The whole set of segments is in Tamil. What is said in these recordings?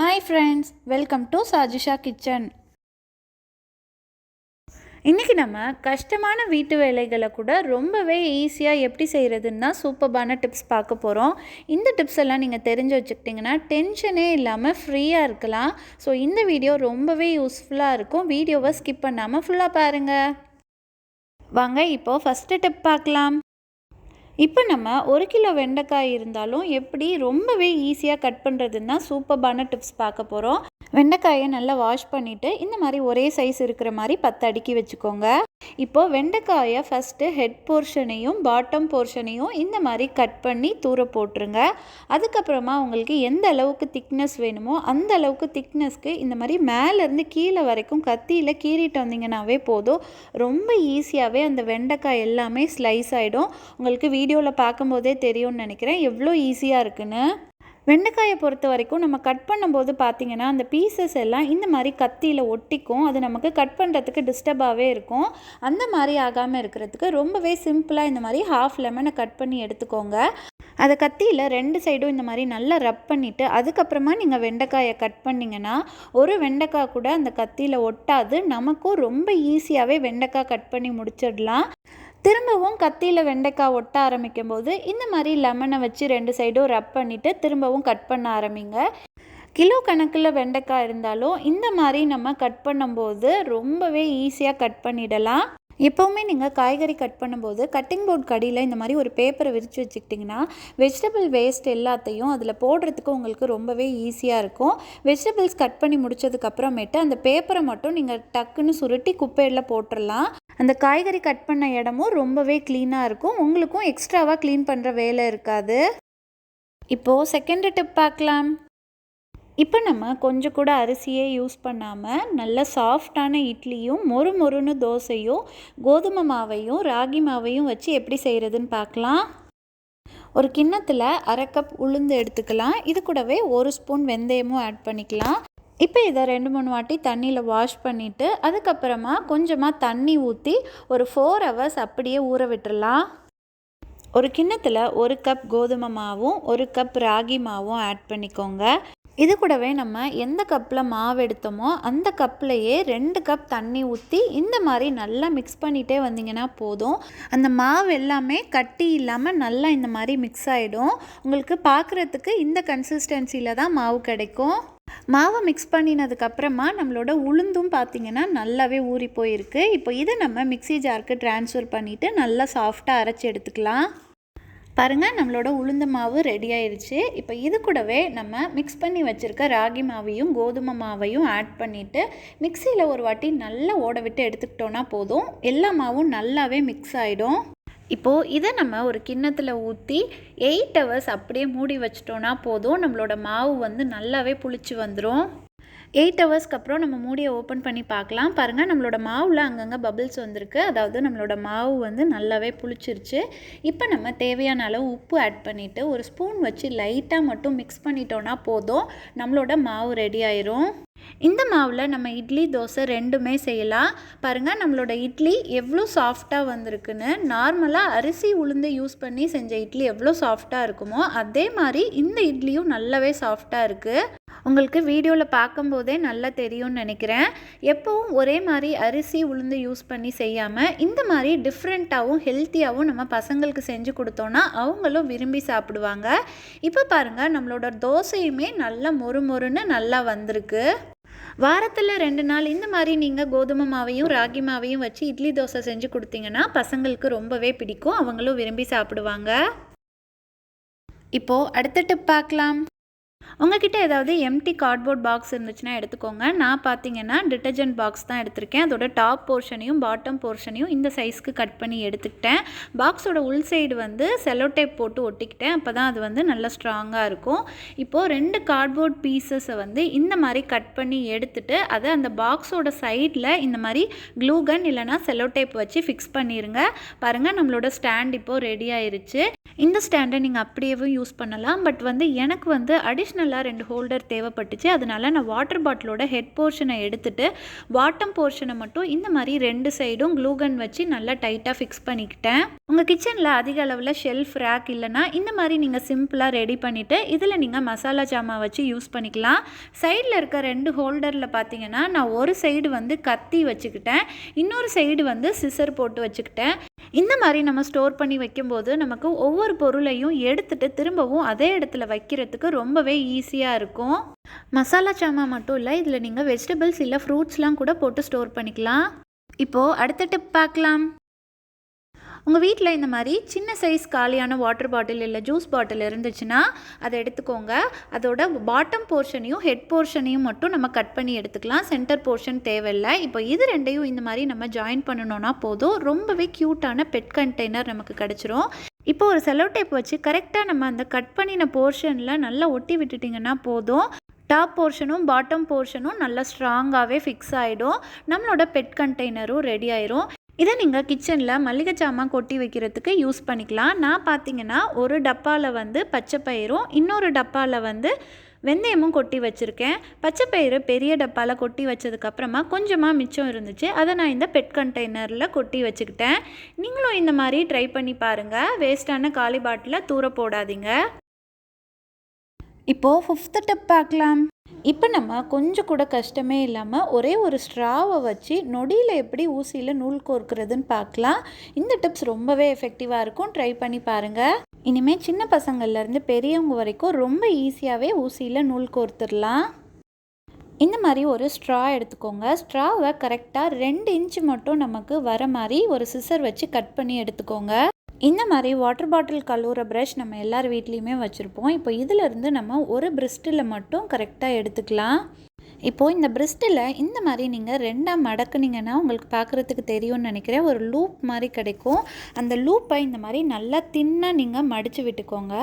Hi friends welcome to Sajisha kitchen இன்றைக்கி நம்ம கஷ்டமான வீட்டு வேலைகளை கூட ரொம்பவே ஈஸியாக எப்படி செய்கிறதுன்னு தான் சூப்பர்பான டிப்ஸ் பார்க்க போகிறோம் இந்த டிப்ஸ் எல்லாம் நீங்கள் தெரிஞ்சு வச்சுக்கிட்டிங்கன்னா டென்ஷனே இல்லாமல் ஃப்ரீயாக இருக்கலாம். ஸோ இந்த வீடியோ ரொம்பவே யூஸ்ஃபுல்லாக இருக்கும். வீடியோவை ஸ்கிப் பண்ணாமல் ஃபுல்லாக பாருங்கள் வாங்க இப்போது ஃபஸ்ட்டு டிப் பார்க்கலாம். இப்போ நம்ம ஒரு கிலோ வெண்டைக்காய் இருந்தாலும் எப்படி ரொம்பவே ஈஸியாக கட் பண்ணுறதுன்னா சூப்பர்பான டிப்ஸ் பார்க்க போகிறோம் வெண்டைக்காயை நல்லா வாஷ் பண்ணிவிட்டு இந்த மாதிரி ஒரே சைஸ் இருக்கிற மாதிரி பத்து அடுக்கி வச்சுக்கோங்க. இப்போது வெண்டைக்காயை ஃபஸ்ட்டு ஹெட் போர்ஷனையும் பாட்டம் போர்ஷனையும் இந்த மாதிரி கட் பண்ணி தூர போட்டுருங்க. அதுக்கப்புறமா உங்களுக்கு எந்த அளவுக்கு திக்னஸ் வேணுமோ அந்த அளவுக்கு திக்னஸ்க்கு இந்த மாதிரி மேலேருந்து கீழே வரைக்கும் கத்தியில் கீறிட்டு வந்தீங்கன்னாவே போதும். ரொம்ப ஈஸியாகவே அந்த வெண்டைக்காய் எல்லாமே ஸ்லைஸ் ஆகிடும் உங்களுக்கு வீடியோவில் பார்க்கும்போதே தெரியும்னு நினைக்கிறேன். எவ்வளோ ஈஸியாக இருக்குன்னு. வெண்டைக்காயை பொறுத்த வரைக்கும் நம்ம கட் பண்ணும்போது பார்த்திங்கன்னா அந்த பீசஸ் எல்லாம் இந்த மாதிரி கத்தியில் ஒட்டிக்கும். அது நமக்கு கட் பண்ணுறதுக்கு டிஸ்டர்பாகவே இருக்கும். அந்த மாதிரி ஆகாமல் இருக்கிறதுக்கு ரொம்பவே சிம்பிளாக இந்த மாதிரி ஹாஃப் லெமனை கட் பண்ணி எடுத்துக்கோங்க. அதை கத்தியில் ரெண்டு சைடும் இந்த மாதிரி நல்லா ரப் பண்ணிவிட்டு அதுக்கப்புறமா நீங்கள் வெண்டைக்காயை கட் பண்ணிங்கன்னா ஒரு வெண்டைக்காய் கூட அந்த கத்தியில் ஒட்டாது. நமக்கும் ரொம்ப ஈஸியாகவே வெண்டைக்காய் கட் பண்ணி முடிச்சிடலாம். திரும்பவும் கத்தியில் வெண்டைக்காய் ஒட்ட ஆரம்பிக்கும் போது இந்த மாதிரி லெமனை வச்சு ரெண்டு சைடும் ரப் பண்ணிவிட்டு திரும்பவும் கட் பண்ண ஆரம்பிங்க. கிலோ கணக்கில் வெண்டைக்காய் இருந்தாலும் இந்த மாதிரி நம்ம கட் பண்ணும்போது ரொம்பவே ஈஸியாக கட் பண்ணிடலாம். எப்போவுமே நீங்கள் காய்கறி கட் பண்ணும்போது கட்டிங் போர்ட் கடியில் இந்த மாதிரி ஒரு பேப்பரை விரித்து வச்சுக்கிட்டிங்கன்னா வெஜிடபிள் வேஸ்ட் எல்லாத்தையும் அதில் போடுறதுக்கு உங்களுக்கு ரொம்பவே ஈஸியாக இருக்கும். வெஜிடபிள்ஸ் கட் பண்ணி முடிச்சதுக்கப்புறமேட்டு அந்த பேப்பரை மட்டும் நீங்கள் டக்குன்னு சுருட்டி குப்பையில் போட்டுடலாம் அந்த காய்கறி கட் பண்ண இடமும் ரொம்பவே க்ளீனாக இருக்கும். உங்களுக்கும் எக்ஸ்ட்ராவாக க்ளீன் பண்ணுற வேலை இருக்காது. இப்போது செகண்ட் டிப் பார்க்கலாம். இப்போ நம்ம கொஞ்சம் கூட அரிசியே யூஸ் பண்ணாமல் நல்ல சாஃப்டான இட்லியும் மொறு மொறுன்னு தோசையும் கோதுமை மாவையும் ராகி மாவையும் வச்சு எப்படி செய்கிறதுன்னு பார்க்கலாம். ஒரு கிண்ணத்தில் அரை கப் உளுந்து எடுத்துக்கலாம். இது கூடவே ஒரு ஸ்பூன் வெந்தயமும் ஆட் பண்ணிக்கலாம். இப்போ இதை ரெண்டு மூணு வாட்டி தண்ணியில் வாஷ் பண்ணிவிட்டு அதுக்கப்புறமா கொஞ்சமாக தண்ணி ஊற்றி ஒரு ஃபோர் ஹவர்ஸ் அப்படியே ஊற விட்டுடலாம் ஒரு கிண்ணத்தில் ஒரு கப் கோதுமை மாவும் ஒரு கப் ராகி மாவும் ஆட் பண்ணிக்கோங்க. இது கூடவே நம்ம எந்த கப்பில் மாவு எடுத்தோமோ அந்த கப்லையே ரெண்டு கப் தண்ணி ஊற்றி இந்த மாதிரி நல்லா மிக்ஸ் பண்ணிகிட்டே வந்தீங்கன்னா போதும். அந்த மாவு எல்லாமே கட்டி இல்லாமல் நல்லா இந்த மாதிரி மிக்ஸ் ஆகிடும் உங்களுக்கு பார்க்குறதுக்கு இந்த கன்சிஸ்டன்சியில் தான் மாவு கிடைக்கும். மாவை மிக்ஸ் பண்ணினதுக்கப்புறமா நம்மளோட உளுந்தும் பார்த்திங்கன்னா நல்லாவே ஊறி போயிருக்கு. இப்போ இதை நம்ம மிக்சி ஜாருக்கு ட்ரான்ஸ்ஃபர் பண்ணிவிட்டு நல்லா சாஃப்டாக அரைச்சி எடுத்துக்கலாம். பாருங்கள் நம்மளோட உளுந்து மாவு ரெடி ஆயிடுச்சு இப்போ இது கூடவே நம்ம மிக்ஸ் பண்ணி வச்சுருக்க ராகி மாவையும் கோதுமை மாவையும் ஆட் பண்ணிவிட்டு மிக்சியில் ஒரு வாட்டி நல்லா ஓட விட்டு எடுத்துக்கிட்டோன்னா போதும். எல்லா மாவும் நல்லாவே மிக்ஸ் ஆகிடும் இப்போது இதை நம்ம ஒரு கிண்ணத்தில் ஊற்றி எயிட் ஹவர்ஸ் அப்படியே மூடி வச்சிட்டோன்னா போதும். நம்மளோட மாவு வந்து நல்லாவே புளிச்சு வந்துடும் எயிட் ஹவர்ஸ்க்கு அப்புறம் நம்ம மூடியை ஓப்பன் பண்ணி பார்க்கலாம். பாருங்கள் நம்மளோட மாவில் அங்கங்கே பபிள்ஸ் வந்திருக்கு. அதாவது நம்மளோட மாவு வந்து நல்லாவே புளிச்சிருச்சு. இப்போ நம்ம தேவையான அளவு உப்பு ஆட் பண்ணிவிட்டு ஒரு ஸ்பூன் வச்சு லைட்டாக மட்டும் மிக்ஸ் பண்ணிட்டோன்னா போதும். நம்மளோட மாவு ரெடி ஆயிரும். இந்த மாவில் நம்ம இட்லி தோசை ரெண்டுமே செய்யலாம். பாருங்கள் நம்மளோட இட்லி எவ்வளோ சாஃப்டாக வந்திருக்குன்னு. நார்மலாக அரிசி உளுந்து யூஸ் பண்ணி செஞ்ச இட்லி எவ்வளோ சாஃப்டாக இருக்குமோ அதே மாதிரி இந்த இட்லியும் நல்லாவே சாஃப்டாக இருக்குது உங்களுக்கு வீடியோவில் பார்க்கும்போதே நல்லா தெரியும்னு நினைக்கிறேன். எப்போவும் ஒரே மாதிரி அரிசி உளுந்து யூஸ் பண்ணி செய்யாமல் இந்த மாதிரி டிஃப்ரெண்ட்டாகவும் ஹெல்த்தியாகவும் நம்ம பசங்களுக்கு செஞ்சு கொடுத்தோன்னா அவங்களும் விரும்பி சாப்பிடுவாங்க. இப்போ பாருங்கள் நம்மளோட தோசையுமே நல்லா மொறு மொறுன்னு நல்லா வந்திருக்கு. வாரத்தில் ரெண்டு நாள் இந்த மாதிரி நீங்கள் கோதுமை மாவையும் ராகி மாவையும் வச்சு இட்லி தோசை செஞ்சு கொடுத்தீங்கன்னா பசங்களுக்கு ரொம்பவே பிடிக்கும். அவங்களும் விரும்பி சாப்பிடுவாங்க. இப்போது அடுத்த டிப் பார்க்கலாம். உங்ககிட்ட ஏதாவது எம்டி கார்ட்போர்ட் பாக்ஸ் இருந்துச்சுன்னா எடுத்துக்கோங்க. நான் பார்த்தீங்கன்னா டிட்டர்ஜென்ட் பாக்ஸ் தான் எடுத்திருக்கேன். அதோட டாப் போர்ஷனையும் பாட்டம் போர்ஷனையும் இந்த சைஸ்க்கு கட் பண்ணி எடுத்துக்கிட்டேன். பாக்ஸோட உள் சைடு வந்து செலோ டேப் போட்டு ஒட்டிக்கிட்டேன். அப்போ தான் அது வந்து நல்லா ஸ்ட்ராங்காக இருக்கும். இப்போது ரெண்டு கார்ட்போர்ட் பீசஸை வந்து இந்த மாதிரி கட் பண்ணி எடுத்துட்டு அதை அந்த பாக்ஸோட சைடில் இந்த மாதிரி க்ளூகன் இல்லைனா செலோ டேப் வச்சு ஃபிக்ஸ் பண்ணிடுங்க பாருங்கள் நம்மளோட ஸ்டாண்ட் இப்போது ரெடி ஆயிருச்சு. இந்த ஸ்டாண்டை நீங்கள் அப்படியேவும் யூஸ் பண்ணலாம். பட் வந்து எனக்கு வந்து அடிஷ்னலாக ரெண்டு ஹோல்டர் தேவைப்பட்டுச்சு. அதனால் நான் வாட்டர் பாட்டிலோட ஹெட் போர்ஷனை எடுத்துட்டு பாட்டம் போர்ஷனை மட்டும் இந்த மாதிரி ரெண்டு சைடும் க்ளூகன் வச்சு நல்லா டைட்டாக ஃபிக்ஸ் பண்ணிக்கிட்டேன். உங்கள் கிச்சனில் அதிக அளவில் ஷெல்ஃப் ரேக் இல்லைன்னா இந்த மாதிரி நீங்கள் சிம்பிளாக ரெடி பண்ணிவிட்டு இதில் நீங்கள் மசாலா ஜாமான் வச்சு யூஸ் பண்ணிக்கலாம். சைடில் இருக்க ரெண்டு ஹோல்டரில் பார்த்தீங்கன்னா நான் ஒரு சைடு வந்து கத்தி வச்சுக்கிட்டேன். இன்னொரு சைடு வந்து சிசர் போட்டு வச்சுக்கிட்டேன். இந்த மாதிரி நம்ம ஸ்டோர் பண்ணி வைக்கும்போது நமக்கு ஒவ்வொரு பொருளையும் எடுத்துட்டு திரும்பவும் அதே இடத்துல வைக்கிறதுக்கு ரொம்பவே ஈஸியாக இருக்கும். மசாலா சாமான் மட்டும் இல்லை இதில் நீங்கள் வெஜிடபிள்ஸ் இல்லை ஃப்ரூட்ஸ்லாம் கூட போட்டு ஸ்டோர் பண்ணிக்கலாம். இப்போது அடுத்த டிப் பார்க்கலாம். உங்கள் வீட்டில் இந்த மாதிரி சின்ன சைஸ் காலியான வாட்டர் பாட்டில் இல்லை ஜூஸ் பாட்டில் இருந்துச்சுன்னா அதை எடுத்துக்கோங்க. அதோட பாட்டம் போர்ஷனையும் ஹெட் போர்ஷனையும் மட்டும் நம்ம கட் பண்ணி எடுத்துக்கலாம். சென்டர் போர்ஷன் தேவையில்லை. இப்போ இது ரெண்டையும் இந்த மாதிரி நம்ம ஜாயின் பண்ணணும்னா போதும். ரொம்பவே க்யூட்டான பெட் கண்டெய்னர் நமக்கு கிடச்சிரும். இப்போ ஒரு செலோ டேப் வச்சு கரெக்டாக நம்ம அந்த கட் பண்ணின போர்ஷனில் நல்லா ஒட்டி விட்டுட்டிங்கன்னா போதும். டாப் போர்ஷனும் பாட்டம் போர்ஷனும் நல்லா ஸ்ட்ராங்காகவே ஃபிக்ஸ் ஆகிடும் நம்மளோட பெட் கண்டெய்னரும் ரெடி ஆயிரும். இதை நீங்கள் கிச்சனில் மளிகை சாமான் கொட்டி வைக்கிறதுக்கு யூஸ் பண்ணிக்கலாம். நான் பார்த்தீங்கன்னா ஒரு டப்பாவில் வந்து பச்சை பயிரும் இன்னொரு டப்பாவில் வந்து வெந்தயமும் கொட்டி வச்சுருக்கேன். பச்சை பயிறு பெரிய டப்பாவில் கொட்டி வச்சதுக்கப்புறமா கொஞ்சமாக மிச்சம் இருந்துச்சு. அதை நான் இந்த பெட் கண்டெய்னரில் கொட்டி வச்சுக்கிட்டேன். நீங்களும் இந்த மாதிரி ட்ரை பண்ணி பாருங்கள் வேஸ்ட்டான காலி பாட்டிலை தூர போடாதீங்க. இப்போது ஃபிஃப்த்து டிப் பார்க்கலாம். இப்போ நம்ம கொஞ்சம் கூட கஷ்டமே இல்லாமல் ஒரே ஒரு ஸ்ட்ராவை வச்சு நொடியில் எப்படி ஊசியில் நூல் கோர்க்கிறதுன்னு பார்க்கலாம். இந்த டிப்ஸ் ரொம்பவே எஃபெக்டிவாக இருக்கும். ட்ரை பண்ணி பாருங்கள் இனிமேல் சின்ன பசங்கள்லேருந்து பெரியவங்க வரைக்கும் ரொம்ப ஈஸியாகவே ஊசியில் நூல் கோர்த்துடலாம். இந்த மாதிரி ஒரு ஸ்ட்ரா எடுத்துக்கோங்க. ஸ்ட்ராவை கரெக்டாக ரெண்டு இன்ச்சு மட்டும் நமக்கு வர மாதிரி ஒரு சிசர் வச்சு கட் பண்ணி எடுத்துக்கோங்க. இந்த மாதிரி வாட்டர் பாட்டில் கழுவுற ப்ரஷ் நம்ம எல்லார் வீட்லேயுமே வச்சுருப்போம். இப்போ இதிலிருந்து நம்ம ஒரு பிரிஸ்டில் மட்டும் கரெக்டாக எடுத்துக்கலாம். இப்போது இந்த பிரிஸ்டில் இந்த மாதிரி நீங்கள் ரெண்டாக மடக்குனீங்கன்னா உங்களுக்கு பார்க்குறதுக்கு தெரியும்னு நினைக்கிறேன். ஒரு லூப் மாதிரி கிடைக்கும். அந்த லூப்பை இந்த மாதிரி நல்லா தின்னாக நீங்கள் மடித்து விட்டுக்கோங்க.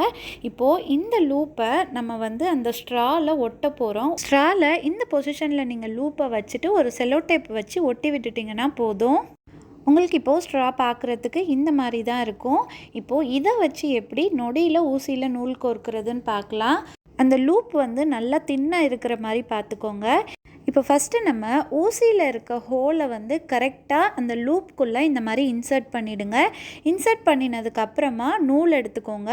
இப்போது இந்த லூப்பை நம்ம வந்து அந்த ஸ்ட்ராவில் ஒட்ட போகிறோம் ஸ்ட்ராவில் இந்த பொசிஷனில் நீங்கள் லூப்பை வச்சுட்டு ஒரு செலோ டேப் வச்சு ஒட்டி விட்டுட்டிங்கன்னா போதும். உங்களுக்கு இப்போது ஸ்ட்ரா பார்க்குறதுக்கு இந்த மாதிரி தான் இருக்கும். இப்போது இதை வச்சு எப்படி நொடியில் ஊசியில் நூல் கோர்க்கிறதுன்னு பார்க்கலாம். அந்த லூப் வந்து நல்லா தின்னாக இருக்கிற மாதிரி பார்த்துக்கோங்க. இப்போ ஃபஸ்ட்டு நம்ம ஊசியில் இருக்க ஹோலை வந்து கரெக்டாக அந்த லூப்குள்ளே இந்த மாதிரி இன்சர்ட் பண்ணிவிடுங்க இன்சர்ட் பண்ணினதுக்கப்புறமா நூல் எடுத்துக்கோங்க.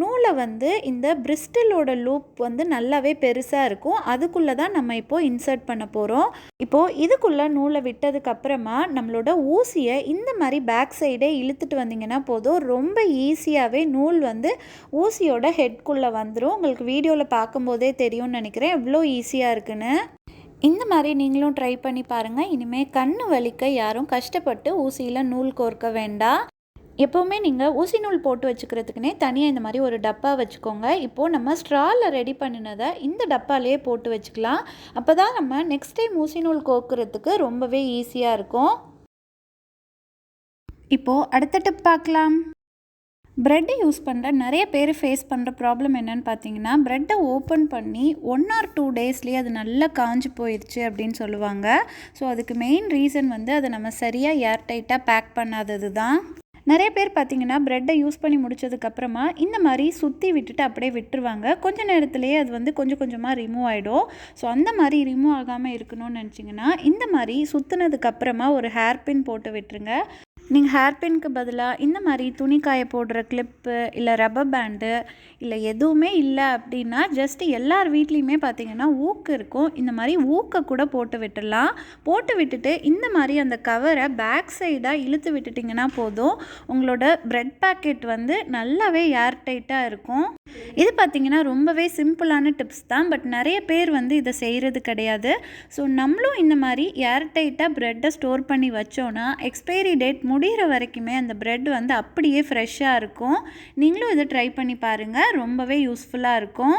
நூலை வந்து இந்த பிரிஸ்டலோட லூப் வந்து நல்லாவே பெருசாக இருக்கும். அதுக்குள்ளே தான் நம்ம இப்போது இன்சர்ட் பண்ண போகிறோம் இப்போது இதுக்குள்ளே நூலை விட்டதுக்கப்புறமா நம்மளோட ஊசியை இந்த மாதிரி பேக் சைடே இழுத்துட்டு வந்தீங்கன்னா போதும். ரொம்ப ஈஸியாகவே நூல் வந்து ஊசியோட ஹெட்குள்ளே வந்துடும் உங்களுக்கு வீடியோவில் பார்க்கும்போதே தெரியும்னு நினைக்கிறேன். எவ்வளோ ஈஸியாக இருக்குன்னு. இந்த மாதிரி நீங்களும் ட்ரை பண்ணி பாருங்கள் இனிமேல் கண் வலிக்க யாரும் கஷ்டப்பட்டு ஊசியில் நூல் கோர்க்க வேண்டாம் எப்போவுமே நீங்கள் ஊசி நூல் போட்டு வச்சுக்கிறதுக்குனே தனியாக இந்த மாதிரி ஒரு டப்பா வச்சுக்கோங்க. இப்போது நம்ம ஸ்ட்ராவில் ரெடி பண்ணினதை இந்த டப்பாலேயே போட்டு வச்சுக்கலாம். அப்போ தான் நம்ம நெக்ஸ்ட் டைம் ஊசி நூல் கோர்க்குறதுக்கு ரொம்பவே ஈஸியாக இருக்கும். இப்போது அடுத்த டிப் பார்க்கலாம். ப்ரெட்டை யூஸ் பண்ணுற நிறைய பேர் ஃபேஸ் பண்ணுற ப்ராப்ளம் என்னன்னு பார்த்தீங்கன்னா ப்ரெட்டை ஓப்பன் பண்ணி ஒன் ஆர் டூ டேஸ்லேயே அது நல்லா காஞ்சு போயிடுச்சு அப்படின்னு சொல்லுவாங்க. ஸோ அதுக்கு மெயின் ரீசன் வந்து அதை நம்ம சரியாக ஏர் டைட்டாக பேக் பண்ணாதது தான். நிறைய பேர் பார்த்தீங்கன்னா ப்ரெட்டை யூஸ் பண்ணி முடிச்சதுக்கப்புறமா இந்த மாதிரி சுற்றி விட்டுட்டு அப்படியே விட்டுருவாங்க. கொஞ்ச நேரத்துலேயே அது வந்து கொஞ்சம் கொஞ்சமாக ரிமூவ் ஆகிடும் ஸோ அந்த மாதிரி ரிமூவ் ஆகாமல் இருக்கணும்னு நினச்சிங்கன்னா இந்த மாதிரி சுற்றுனதுக்கப்புறமா ஒரு ஹேர் பின் போட்டு விட்டுருங்க. நீங்கள் ஹேர் பின்க்கு பதிலாக இந்த மாதிரி துணி காய போடுற கிளிப்பு இல்லை ரப்பர் பேண்டு இல்லை எதுவுமே இல்லை அப்படின்னா ஜஸ்ட்டு எல்லார் வீட்லேயுமே பார்த்தீங்கன்னா ஊக்கு இருக்கும். இந்த மாதிரி ஊக்கை கூட போட்டு விட்டுடலாம். போட்டு விட்டுட்டு இந்த மாதிரி அந்த கவரை பேக் சைடாக இழுத்து விட்டுட்டிங்கன்னா போதும். உங்களோட ப்ரெட் பேக்கெட் வந்து நல்லாவே ஏர் டைட்டாக இருக்கும். இது பார்த்தீங்கன்னா ரொம்பவே சிம்பிளான டிப்ஸ் தான். பட் நிறைய பேர் வந்து இதை செய்கிறது கிடையாது. ஸோ நம்மளும் இந்த மாதிரி ஏர் டைட்டாக ப்ரெட்டை ஸ்டோர் பண்ணி வச்சோன்னா எக்ஸ்பைரி டேட் முடிகிற வரைக்குமே அந்த ப்ரெட் வந்து அப்படியே ஃப்ரெஷ்ஷாக இருக்கும். நீங்களும் இதை ட்ரை பண்ணி பாருங்கள் ரொம்பவே யூஸ்ஃபுல்லாக இருக்கும்.